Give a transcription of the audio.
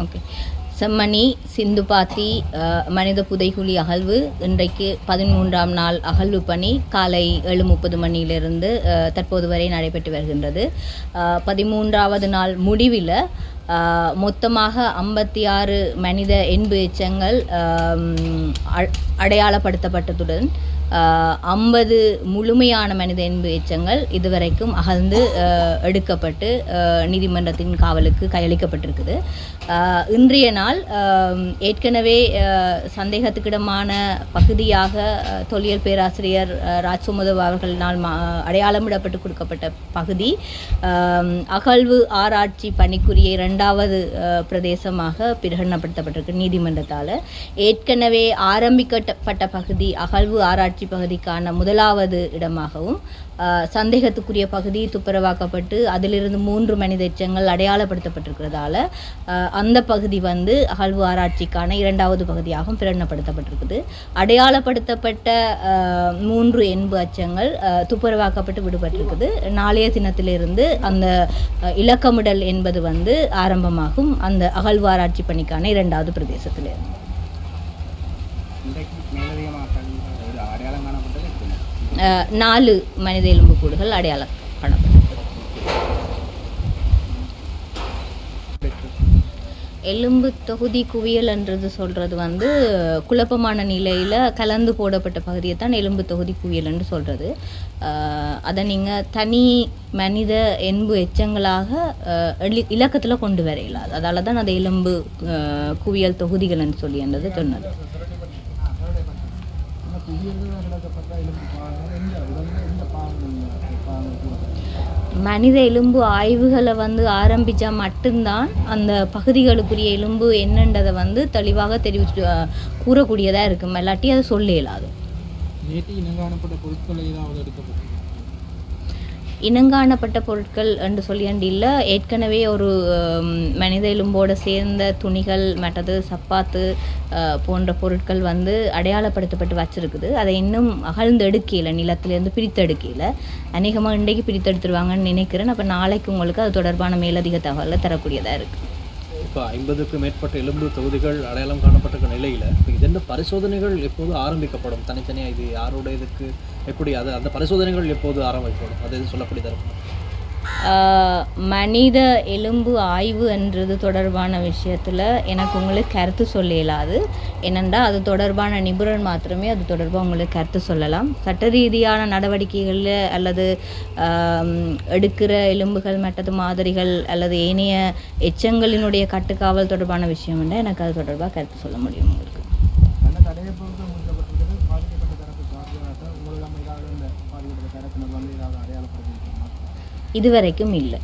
Okay. Chemmani சிந்துபாத்தி அஹ், மனித புதைகுழி அகழ்வு இன்றைக்கு பதிமூன்றாம் நாள் அகழ்வு பணி காலை ஏழு முப்பது மணியிலிருந்து தற்போது வரை நடைபெற்று வருகின்றது. பதிமூன்றாவது நாள் முடிவில் மொத்தமாக ஐம்பத்தி ஆறு மனித எண்பு எச்சங்கள் அ- அடையாளப்படுத்தப்பட்டதுடன் ஐம்பது முழுமையான மனித என்பு எச்சங்கள் இதுவரைக்கும் அகழ்ந்து எடுக்கப்பட்டு நீதிமன்றத்தின் காவலுக்கு கையளிக்கப்பட்டிருக்குது. இன்றைய நாள் ஆனால் ஏற்கனவே சந்தேகத்துக்கிடமான பகுதியாக தொல்லியல் பேராசிரியர் அஹ், ராஜ்சுமதவ் அவர்களினால் மா- அடையாளமிடப்பட்டு கொடுக்கப்பட்ட பகுதி. அகழ்வு ஆராய்ச்சி பணிக்குரிய இரண்டாவது பிரதேசமாக பிரகடனப்படுத்தப்பட்டிருக்கு நீதிமன்றத்தால். ஏற்கனவே ஆரம்பிக்கப்பட்ட பகுதி அகழ்வு ஆராய்ச்சி பகுதிக்கான முதலாவது இடமாகவும் சந்தேகத்துக்குரிய பகுதி துப்புரவாக்கப்பட்டு அதிலிருந்து மூன்று மனித எச்சங்கள் அடையாளப்படுத்தப்பட்டிருக்கிறதால அந்த பகுதி வந்து அகழ்வு ஆராய்ச்சிக்கான இரண்டாவது பகுதியாகவும் பிரகடனப்படுத்தப்பட்டிருக்குது. அடையாளப்படுத்தப்பட்ட மூன்று என்பு அச்சங்கள் துப்புரவாக்கப்பட்டு விடுபட்டிருக்குது. நாளைய தினத்திலிருந்து அந்த இலக்கமிடல் என்பது வந்து ஆரம்பமாகும். அந்த அகழ்வு ஆராய்ச்சி பணிக்கான இரண்டாவது பிரதேசத்திலிருந்து இன்றைக்கு மேலதிகமாக கண் ஒரு அடையாளம் காணப்பட்டது எத்தனை? அஹ், நாலு மனித எலும்புக்கூடுகள் அடையாளம் காணப்பட்டிருக்கு எலும்பு தொகுதி குவியல்ன்றது சொல்கிறது வந்து குழப்பமான நிலையில் கலந்து போடப்பட்ட பகுதியை தான் எலும்பு தொகுதி குவியல்னு சொல்கிறது அதை நீங்கள் தனி மனித என்பு எச்சங்களாக எளி- இலக்கத்தில் கொண்டு வர இயலாது அதால தான் அது எலும்பு குவியல் தொகுதிகள்னு சொல்லி என்றது சொன்னது. மனித எலும்பு ஆய்வுகளை வந்து ஆரம்பித்தா மட்டும்தான் அந்த பகுதிகளுக்குரிய எலும்பு என்னன்றதை வந்து தெளிவாக தெரிவிச்சு கூறக்கூடியதாக இருக்கும். இல்லாட்டி அதை சொல்ல இயலாது. நேற்று இனங்காணப்பட்ட பொருட்களை ஏதாவது எடுக்கப்பட்டது இனங்காணப்பட்ட பொருட்கள் என்று சொல்லியாண்டி இல்லை ஏற்கனவே ஒரு மனித எலும்போடு சேர்ந்த துணிகள் மற்றது சப்பாத்து போன்ற பொருட்கள் வந்து அடையாளப்படுத்தப்பட்டு வச்சுருக்குது. அதை இன்னும் அகழ்ந்து எடுக்கையில் நிலத்திலேருந்து பிரித்து எடுக்கையில் அநேகமாக இன்றைக்கு பிரித்தெடுத்துருவாங்கன்னு நினைக்கிறேன். அப்போ நாளைக்கு உங்களுக்கு அது தொடர்பான மேலதிக தகவலை தரக்கூடியதாக இருக்குது இப்போ ஐம்பதுக்கும் மேற்பட்ட எலும்பு தொகுதிகள் அடையாளம் காணப்பட்ட நிலையில் இப்போ இதென்ன பரிசோதனைகள் எப்போது ஆரம்பிக்கப்படும்? தனித்தனியாக இது யாரோட இதுக்கு எப்படி அது அந்த பரிசோதனைகள் எப்போது ஆரம்பிக்கப்படும் அது சொல்லக்கூடியதாக இருக்கும்? மனித எலும்பு ஆய்வு என்றது தொடர்பான விஷயத்தில் எனக்கு உங்களுக்கு கருத்து சொல்ல இயலாது ஏனென்றால் அது தொடர்பான நிபுணர் மாத்திரமே அது தொடர்பாக உங்களுக்கு கருத்து சொல்லலாம். சட்ட ரீதியான நடவடிக்கைகளில் அல்லது எடுக்கிற எலும்புகள் மற்றது மாதிரிகள் அல்லது ஏனைய எச்சங்களினுடைய கட்டுக்காவல் தொடர்பான விஷயம் என்றால் எனக்கு அது தொடர்பாக கருத்து சொல்ல முடியும் உங்களுக்கு. இதுவரைக்கும் இல்லை.